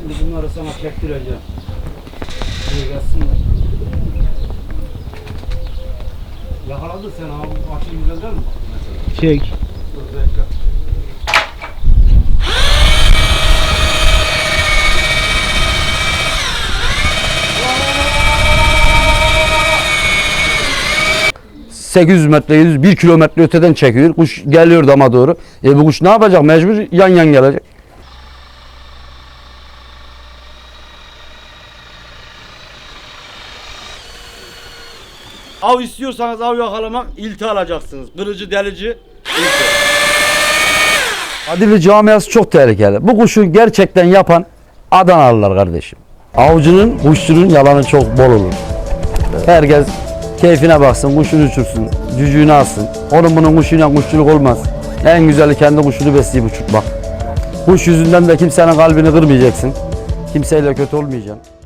Şimdi bunları sana çektireceğim. Şuraya gelsinler. Yakaladı sen abi. Açı güzel değil mi? Çek. Dur bekle. Cık. 800 metre, 100, 1 kilometre öteden çekiyor. Kuş geliyor dama doğru. E bu kuş ne yapacak? Mecbur yan yan gelecek. Av istiyorsanız av yakalamak ilti alacaksınız. Kırıcı delici. Adili camiası çok tehlikeli. Bu kuşu gerçekten yapan Adanalılar kardeşim. Avcının, kuşçunun yalanı çok bol olur. Herkes keyfine baksın, kuşunu uçursun, cücüğünü alsın. Onun bunun kuşuyla kuşçuluk olmaz. En güzeli kendi kuşunu besleyip uçurtmak. Kuş yüzünden de kimsenin kalbini kırmayacaksın. Kimseyle kötü olmayacaksın.